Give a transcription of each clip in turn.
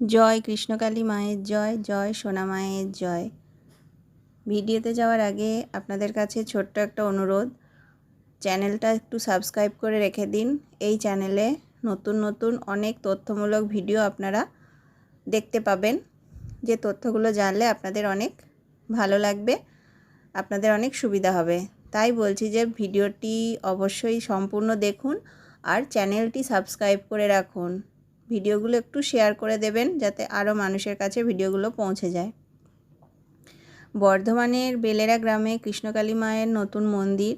জয় কৃষ্ণকালী মায়ের জয় জয় সোনা মায়ের জয়। ভিডিওতে যাওয়ার আগে আপনাদের কাছে ছোট্ট একটা অনুরোধ, চ্যানেলটা একটু সাবস্ক্রাইব করে রেখে দিন। এই চ্যানেলে নতুন নতুন অনেক তথ্যমূলক ভিডিও আপনারা দেখতে পাবেন। যে তথ্যগুলো জানলে আপনাদের অনেক ভালো লাগবে, আপনাদের অনেক সুবিধা হবে। তাই বলছি যে ভিডিওটি অবশ্যই সম্পূর্ণ দেখুন আর চ্যানেলটি সাবস্ক্রাইব করে রাখুন। ভিডিওগুলো একটু শেয়ার করে দেবেন যাতে আরও মানুষের কাছে ভিডিওগুলো পৌঁছে যায়। বর্ধমানের বেলেরা গ্রামে কৃষ্ণকালী মায়ের নতুন মন্দির।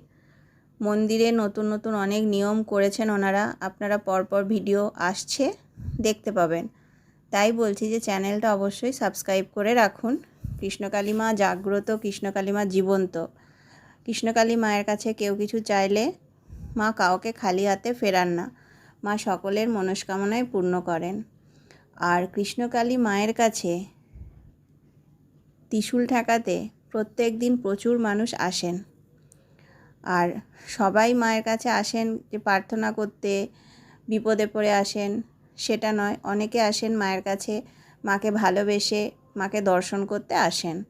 মন্দিরে নতুন নতুন অনেক নিয়ম করেছেন ওনারা। আপনারা পরপর ভিডিও আসছে, দেখতে পাবেন। তাই বলছি যে চ্যানেলটা অবশ্যই সাবস্ক্রাইব করে রাখুন। কৃষ্ণকালী মা জাগ্রত, কৃষ্ণকালী মা জীবন্ত। কৃষ্ণকালী মায়ের কাছে কেউ কিছু চাইলে মা কাউকে খালি হাতে ফেরান না। মা সকলের মনস্কামনায় পূর্ণ করেন। আর কৃষ্ণকালী মায়ের কাছে ত্রিশূল ঠেকাতে প্রত্যেক দিন প্রচুর মানুষ আসেন। আর সবাই মায়ের কাছে আসেন যে প্রার্থনা করতে, বিপদে পড়ে আসেন, সেটা নয়, অনেকে আসেন মায়ের কাছে, মাকে ভালোবেসে, মাকে দর্শন করতে আসেন।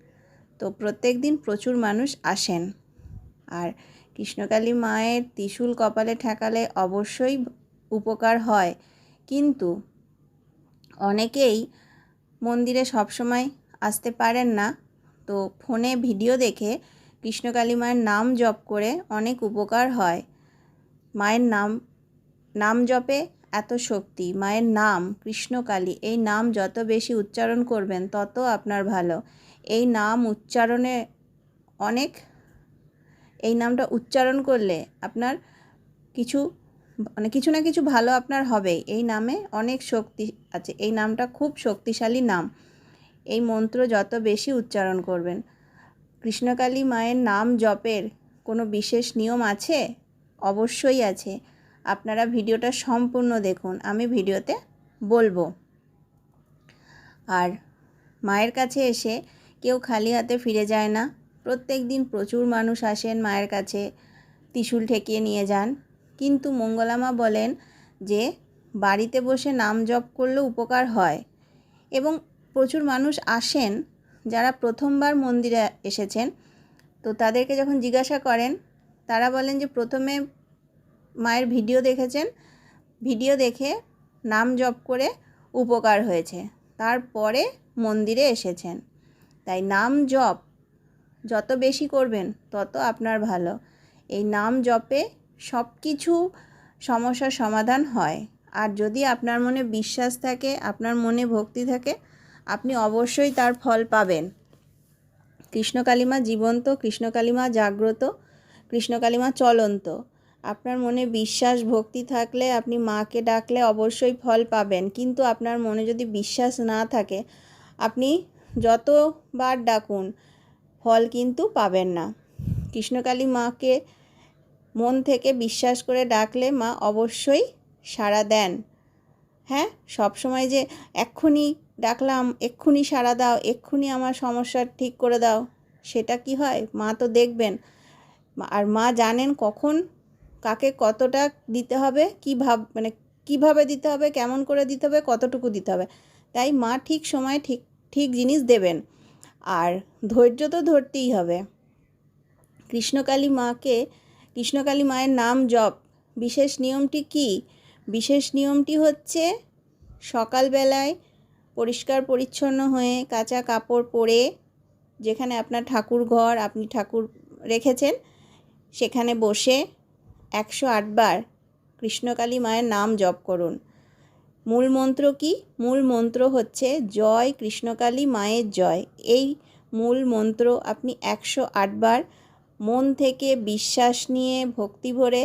তো প্রত্যেক দিন প্রচুর মানুষ আসেন। আর কৃষ্ণকালী মায়ের ত্রিশূল কপালে ঠেকালে অবশ্যই উপকার হয়। কিন্তু অনেকেই মন্দিরে সবসময় আসতে পারেন না। তো ফোনে ভিডিও দেখে কৃষ্ণকালী মায়ের নাম জপ করে অনেক উপকার হয়। মায়ের নাম নাম জপে এত শক্তি, মায়ের নাম কৃষ্ণকালী এই নাম যত বেশি উচ্চারণ করবেন তত আপনার ভালো। এই নাম উচ্চারণে অনেক, এই নামটা উচ্চারণ করলে আপনার কিছু মানে কিছু না কিছু ভালো আপনার হবে এই নামে অনেক শক্তি আছে। এই নামটা খুব শক্তিশালী নাম। এই মন্ত্র যত বেশি উচ্চারণ করবেন। কৃষ্ণকালী মায়ের নাম জপের কোনো বিশেষ নিয়ম আছে? অবশ্যই আছে। আপনারা ভিডিওটা সম্পূর্ণ দেখুন। আমি ভিডিওতে বলব। আর মায়ের কাছে এসে কেউ খালি হাতে ফিরে যায় না। প্রত্যেক দিন প্রচুর মানুষ আসেন মায়ের কাছে। ত্রিশূল ঠেকিয়ে নিয়ে যান। কিন্তু মঙ্গলামা বলেন যে, বাড়িতে বসে নাম জপ করলেও উপকার হয় এবং প্রচুর মানুষ আসেন, যারা প্রথমবার মন্দিরে এসেছেন। তো তাদেরকে যখন জিজ্ঞাসা করেন, তারা বলেন যে, প্রথমে মায়ের ভিডিও দেখেছেন। ভিডিও দেখে নাম জপ করে উপকার হয়েছে। তারপরে মন্দিরে এসেছেন। তাই নাম জপ যত বেশি করবেন, তত আপনার ভালো। এই নাম জপে সব কিছু সমস্যার সমাধান হয়। আর যদি আপনার মনে বিশ্বাস থাকে, আপনার মনে ভক্তি থাকে, আপনি অবশ্যই তার ফল পাবেন। কৃষ্ণকালীমা জীবন্ত, কৃষ্ণকালীমা জাগ্রত, কৃষ্ণকালীমা চলন্ত। আপনার মনে বিশ্বাস, ভক্তি থাকলে আপনি মাকে ডাকলে অবশ্যই ফল পাবেন। কিন্তু আপনার মনে যদি বিশ্বাস না থাকে, আপনি যতবার ডাকুন, ফল কিন্তু পাবেন না। কৃষ্ণকালী মাকে মন থেকে বিশ্বাস করে ডাকলে মা অবশ্যই সাড়া দেন। হ্যাঁ? সব সময় যে এক্ষুনি ডাকলাম, এক্ষুনি সাড়া দাও, এক্ষুনি আমার সমস্যা ঠিক করে দাও, সেটা কি হয়? মা তো দেখবেন। আর মা জানেন কখন কাকে কতটা দিতে হবে, কী ভাব মানে কীভাবে দিতে হবে, কেমন করে দিতে হবে, কতটুকু দিতে হবে। তাই মা ঠিক সময় ঠিক ঠিক জিনিস দেবেন। আর ধৈর্য তো ধরতেই হবে। কৃষ্ণকালী মাকে কৃষ্ণকালী মায়ের নাম জপ। বিশেষ নিয়মটি কি? বিশেষ নিয়মটি হচ্ছে সকালবেলায় পরিষ্কার পরিচ্ছন্ন হয়ে কাঁচা কাপড় পরে যেখানে আপনার ঠাকুর ঘর আপনি ঠাকুর রেখেছেন, সেখানে বসে একশো আটবার কৃষ্ণকালী মায়ের নাম জপ করুন। মূল মন্ত্র কি? মূল মন্ত্র হচ্ছে জয় কৃষ্ণকালী মায়ের জয়। এই মূল মন্ত্র আপনি একশো আটবার মন থেকে বিশ্বাস নিয়ে ভক্তি ভরে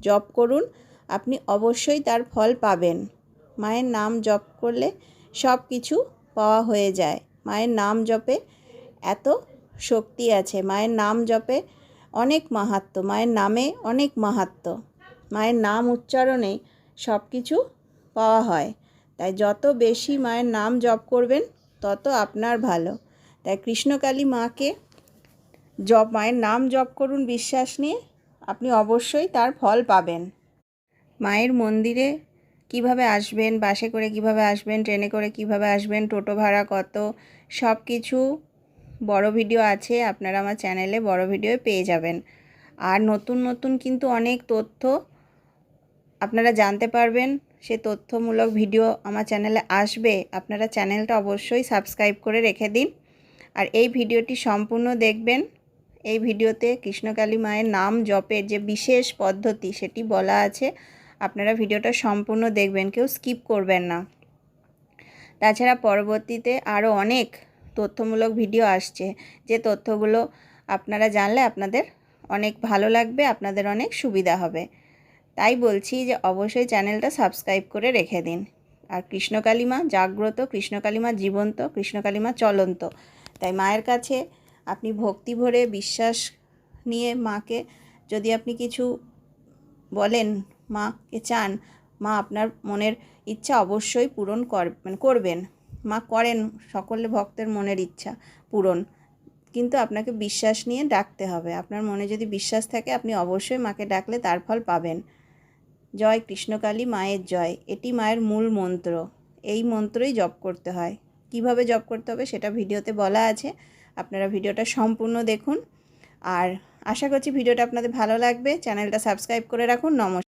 জপ করুন। আপনি অবশ্যই তার ফল পাবেন। মায়ের নাম জপ করলে সব কিছু পাওয়া হয়ে যায়। মায়ের নাম জপে এত শক্তি আছে। মায়ের নাম জপে অনেক মাহাত্ম। মায়ের নামে অনেক মাহাত্ম। মায়ের নাম উচ্চারণে সব কিছু পাওয়া হয়। তাই যত বেশি মায়ের নাম জপ করবেন, তত আপনার ভালো। তাই কৃষ্ণকালী মাকে জপ মায়ের নাম জপ করুন বিশ্বাস নিয়ে, আপনি অবশ্যই তার ফল পাবেন। মায়ের মন্দিরে কীভাবে আসবেন, বাসে করে কীভাবে আসবেন, ট্রেনে করে কীভাবে আসবেন, টোটো ভাড়া কত সব কিছু বড় ভিডিও আছে, আপনারা আমার চ্যানেলে বড় ভিডিও পেয়ে যাবেন। আর নতুন নতুন কিন্তু অনেক তথ্য আপনারা জানতে পারবেন, সে তথ্যমূলক ভিডিও আমার চ্যানেলে আসবে, আপনারা চ্যানেলটা অবশ্যই সাবস্ক্রাইব করে রেখে দিন। আর এই ভিডিওটি সম্পূর্ণ দেখবেন এই ভিডিওতে কৃষ্ণকালী মায়ের নাম জপের যে বিশেষ পদ্ধতি সেটি বলা আছে। আপনারা ভিডিওটা সম্পূর্ণ দেখবেন, কেউ স্কিপ করবেন না। তাছাড়া পরবর্তীতে আরও অনেক তথ্যমূলক ভিডিও আসছে। যে তথ্যগুলো আপনারা জানলে আপনাদের অনেক ভালো লাগবে, আপনাদের অনেক সুবিধা হবে। তাই বলছি যে অবশ্যই চ্যানেলটা সাবস্ক্রাইব করে রেখে দিন। আর কৃষ্ণকালীমা জাগ্রত কৃষ্ণকালীমা জীবন্ত কৃষ্ণকালীমা চলন্ত। তাই মায়ের কাছে আপনি ভক্তি ভরে বিশ্বাস নিয়ে মাকে যদি আপনি কিছু বলেন, মাকে চান, মা আপনার মনের ইচ্ছা অবশ্যই পূরণ কর মানে করবেন। মা করেন, সকলে ভক্তের মনের ইচ্ছা পূরণ। কিন্তু আপনাকে বিশ্বাস নিয়ে ডাকতে হবে। আপনার মনে যদি বিশ্বাস থাকে, আপনি অবশ্যই মাকে ডাকলে তার ফল পাবেন। জয় কৃষ্ণকালী, মায়ের জয়। এটি মায়ের মূল মন্ত্র। এই মন্ত্রই জপ করতে হয়। কীভাবে জপ করতে হবে সেটা ভিডিওতে বলা আছে। আপনারা ভিডিওটা সম্পূর্ণ দেখুন। আর আশা করছি ভিডিওটা আপনাদের ভালো লাগবে। চ্যানেলটা সাবস্ক্রাইব করে রাখুন। নমস্কার।